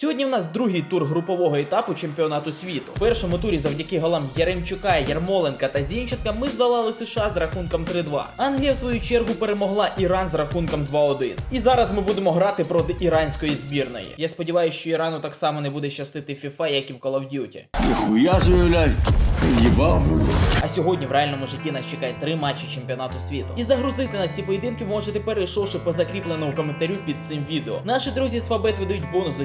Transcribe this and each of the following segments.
Сьогодні в нас другий тур групового етапу чемпіонату світу. В першому турі завдяки голам Яремчука, Ярмоленка та Зінченка ми здолали США з рахунком 3-2. Англія в свою чергу перемогла Іран з рахунком 2-1. І зараз ми будемо грати проти іранської збірної. Я сподіваюся, що Ірану так само не буде щастити FIFA, як і в Call of Duty. Нихуя себе, блядь. А сьогодні в реальному житті нас чекає три матчі чемпіонату світу. І загрузити на ці поєдинки можете перейшовши по закріпленому коментарю під цим відео. Наші друзі з Фабет видають бонус до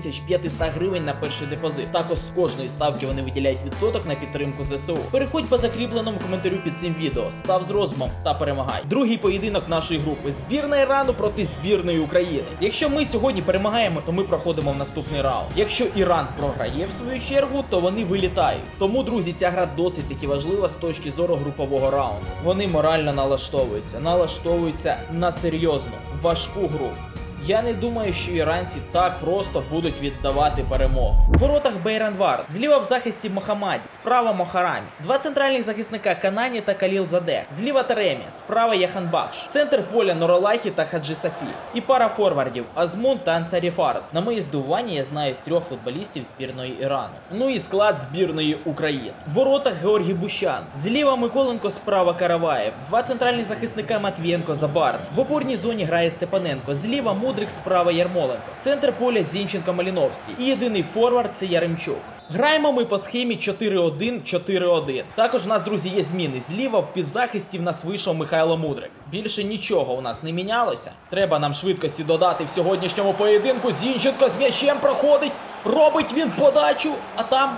4500 гривень на перший депозит. Також з кожної ставки вони виділяють відсоток на підтримку ЗСУ. Переходь по закріпленому коментарю під цим відео, став з розумом та перемагай. Другий поєдинок нашої групи збірна Ірану проти збірної України. Якщо ми сьогодні перемагаємо, то ми проходимо в наступний раунд. Якщо Іран програє в свою чергу, то вони вилітають. Тому, друзі, ця гра досить таки важлива з точки зору групового раунду. Вони морально налаштовуються, налаштовуються на серйозну, важку гру. Я не думаю, що іранці так просто будуть віддавати перемогу. В воротах Бейранвар, зліва в захисті Мохамаді, справа Мохарамі, два центральних захисника Канані та Каліл Задех, зліва Таремі, справа Яхан Бакш, центр поля Норолахі та Хаджи Сафі, і пара форвардів Азмун та Ансарі. На моє здивування я знаю трьох футболістів збірної Ірану. Ну і склад збірної України. В воротах Георгій Бущан, зліва Миколенко, справа Караваєв, два центральних захисника Матвієнко Забарний. В опорній зоні грає Степаненко, зліва Мудрик, справа Ярмоленко. Центр поля Зінченко Маліновський. І єдиний форвард це Яремчук. Граємо ми по схемі 4-1-4-1. Також у нас, друзі, є зміни. Зліва в півзахисті в нас вийшов Михайло Мудрик. Більше нічого у нас не мінялося. Треба нам швидкості додати в сьогоднішньому поєдинку. Зінченко з м'ячем проходить. Робить він подачу, а там.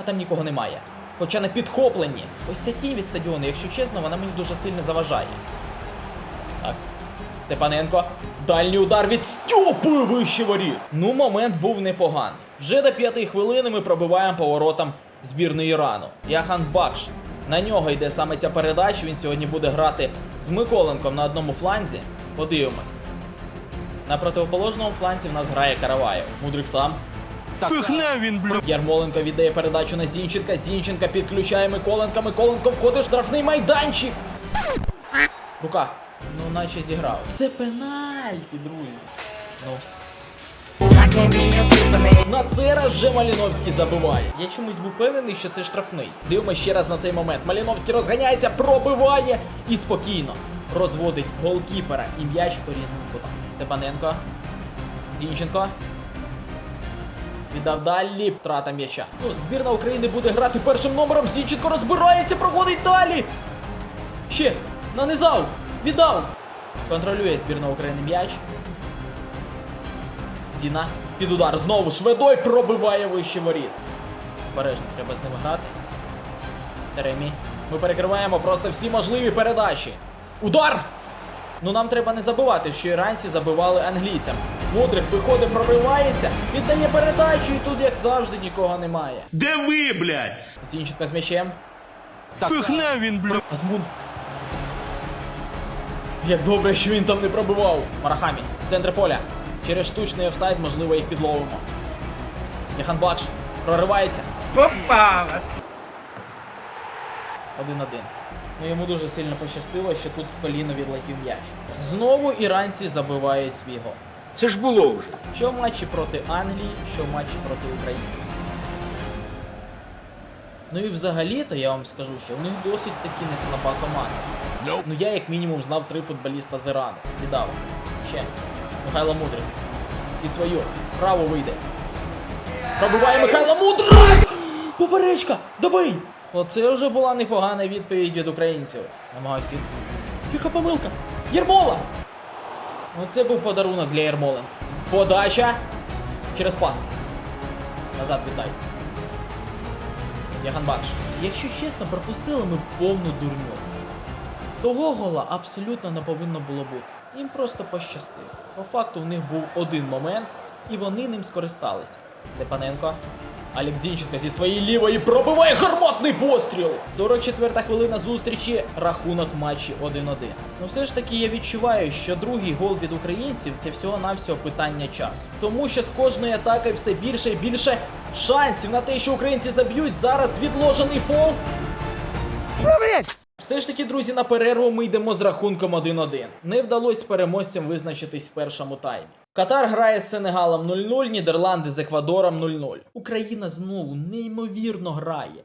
А там нікого немає. Хоча на підхопленні. Ось ця тінь від стадіону, якщо чесно, вона мені дуже сильно заважає. Степаненко. Дальній удар від Стьопи вище воріт. Ну, момент був непоганий. Вже до п'ятої хвилини ми пробиваємо поворотом збірної Ірану. Яхан Бакш. На нього йде саме ця передача. Він сьогодні буде грати з Миколенком на одному фланзі. Подивимось. На противоположному фланзі в нас грає Караваєв. Мудрик сам. Пихне він, блядь. Ярмоленко віддає передачу на Зінченка. Зінченка підключає Миколенка. Миколенко входить в штрафний майданчик. Рука. Ну, наче зіграв. Це пенальті, друзі. Ну. На цей раз вже Маліновський забиває. Я чомусь був впевнений, що це штрафний. Дивимося ще раз на цей момент. Маліновський розганяється, пробиває і спокійно розводить голкіпера і м'яч по різним кутам. Степаненко. Зінченко. Віддав далі. Втрата м'яча. Ну, збірна України буде грати першим номером. Зінченко розбирається, проходить далі. Ще нанизав. Віддав. Контролює збірна України м'яч. Зіна під удар. Знову Шведой пробиває вище воріт. Обережно треба з ними грати. Теремі. Ми перекриваємо просто всі можливі передачі. Удар! Ну нам треба не забувати, що іранці забивали англійцям. Мудрик виходить, проривається, віддає передачу, і тут, як завжди, нікого немає. Да вы, блядь. Зінченко з м'ячем. Пихне він, блядь. Азмун. Як добре, що він там не пробивав. Марахамі. Центр поля. Через штучний офсайд, можливо, їх підловимо. Яхан Бакш проривається. Попалась. Один-один. Ну йому дуже сильно пощастило, що тут в коліно відлетів м'яч. Знову іранці забивають свій гол. Це ж було вже. Що в матчі проти Англії, що в матчі проти України. Ну і взагалі-то я вам скажу, що в них досить таки не слаба команда. Ну я як мінімум знав три футболіста з Ірану. Віддав. Ще. Михайло Мудрик. Під свою. Право вийде. Пробиває Михайло Мудрик! Поперечка! Добий! Оце вже була непогана відповідь від українців. Намагався. Яка помилка! Єрмола! Ну це був подарунок для Єрмоленка. Подача! Через пас. Назад віддай. Яган Бакш. Якщо чесно, пропустили ми повну дурню. Того гола абсолютно не повинно було бути. Їм просто пощастило. По факту в них був один момент, і вони ним скористалися. Степаненко. Алекс Зінченко зі своєї лівої пробиває гарматний постріл! 44-та хвилина зустрічі, рахунок матчі 1-1. Ну все ж таки я відчуваю, що другий гол від українців це всього-навсього питання часу. Тому що з кожної атаки все більше і більше шансів на те, що українці заб'ють. Зараз відложений фол. Все ж таки, друзі, на перерву ми йдемо з рахунком 1-1. Не вдалося переможцям визначитись в першому таймі. Катар грає з Сенегалом 0-0, Нідерланди з Еквадором 0-0. Україна знову неймовірно грає.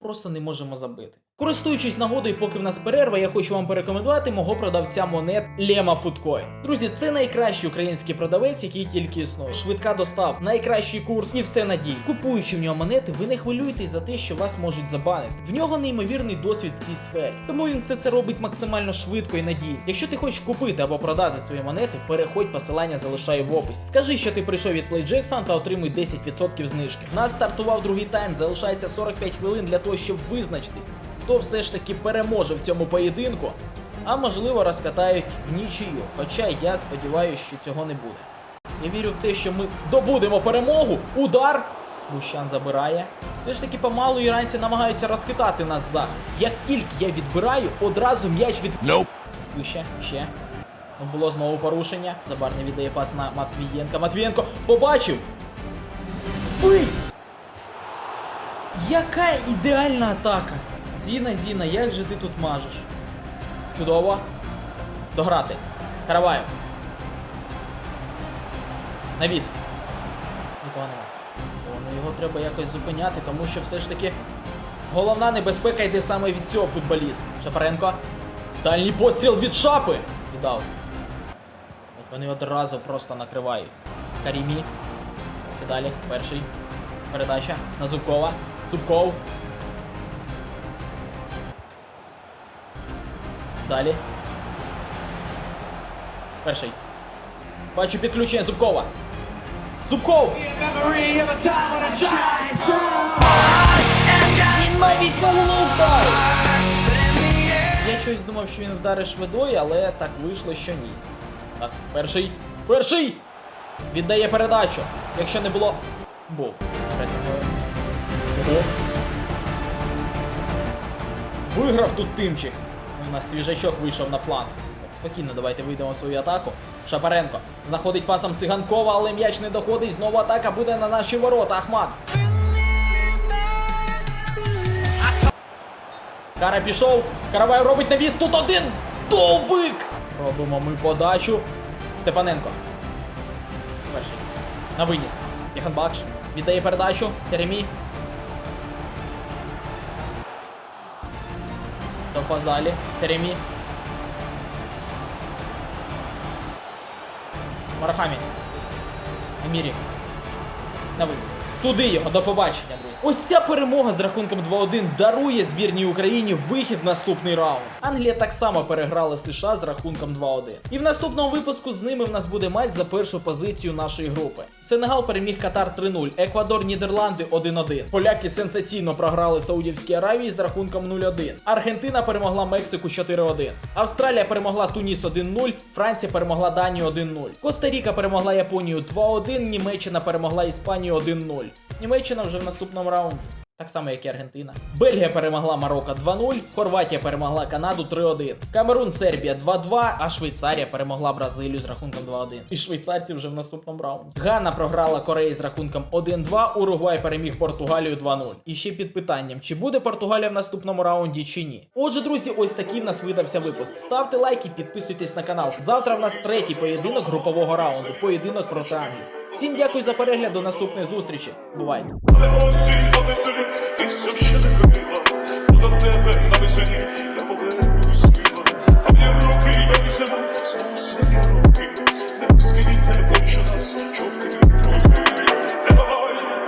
Просто не можемо забити. Користуючись нагодою, поки в нас перерва, я хочу вам порекомендувати мого продавця монет Лема Фудкоін. Друзі, це найкращий український продавець, який тільки існує. Швидка достав, найкращий курс і все надій. Купуючи в нього монети, ви не хвилюєтесь за те, що вас можуть забанити. В нього неймовірний досвід в цій сфері. Тому він все це робить максимально швидко і надійно. Якщо ти хочеш купити або продати свої монети, переходь, посилання залишаю в описі. Скажи, що ти прийшов від PlayJackson та отримуй 10% знижки. Нас стартував другий тайм, залишається 45 хвилин для того, щоб визначитись, хто все ж таки переможе в цьому поєдинку, а можливо розкатають в нічию. Хоча я сподіваюся, що цього не буде. Я вірю в те, що ми добудемо перемогу. Удар! Бущан забирає. Все ж таки помалу іранці намагаються розхитати нас захід. Як тільки я відбираю, одразу м'яч від. Nope. Вище, ще. Ну, було знову порушення. Забарний віддає пас на Матвієнка. Матвієнко побачив! Бий! Яка ідеальна атака! Зіна, Зіна, як же ти тут мажеш? Чудово. Дограти. Караваєв. Навіс. Нема. О, ну його треба якось зупиняти, тому що все ж таки головна небезпека йде саме від цього футболіста. Шапаренко. Дальній постріл від шапи. Віддав. Вони одразу просто накривають. Карімі. Далі. Перший. Передача на Зубкова. Зубков. Далі. Перший. Бачу підключення Зубкова. Зубков! Він навіть не вдарив! Я щось думав, що він вдарить швидою, але так вийшло, що ні. Так, перший. Перший! Віддає передачу. Якщо не було. Був. Виграв тут тимчик. У нас свіжачок вийшов на фланг. Спокійно, давайте вийдемо в свою атаку. Шапаренко знаходить пасом циганкова, але м'яч не доходить. Знову атака буде на наші ворота. Ахмат. Кара пішов. Каравай робить навіс. Тут один. Довбик. Робимо ми подачу. Степаненко. Перший. На виніс. Яханбакш. Віддає передачу. Теремі. Топас далі. Теремі. Марахамі. Емірі. На виніс. Туди його, до побачення, друзі. Ось ця перемога з рахунком 2-1 дарує збірній Україні вихід в наступний раунд. Англія так само переграла США з рахунком 2-1. І в наступному випуску з ними в нас буде матч за першу позицію нашої групи. Сенегал переміг Катар 3-0, Еквадор, Нідерланди 1-1. Поляки сенсаційно програли Саудівській Аравії з рахунком 0-1. Аргентина перемогла Мексику 4-1. Австралія перемогла Туніс 1-0, Франція перемогла Данію 1-0. Коста-Ріка перемогла Японію 2-1, Німеччина перемогла Іспанію 1-0. Німеччина вже в наступному раунді. Так само, як і Аргентина. Бельгія перемогла Марокко 2-0, Хорватія перемогла Канаду 3-1. Камерун, Сербія 2-2, а Швейцарія перемогла Бразилію з рахунком 2-1. І швейцарці вже в наступному раунді. Гана програла Кореї з рахунком 1-2, Уругвай переміг Португалію 2-0. І ще під питанням, чи буде Португалія в наступному раунді, чи ні. Отже, друзі, ось такий в нас видався випуск. Ставте лайки, підписуйтесь на канал. Завтра в нас третій поєдинок групового раунду. Поєдинок проти Англії. Всім дякую за перегляд, до наступної зустрічі. Бувайте! Але осінь, але і все ще не горіла. До тебе на весені,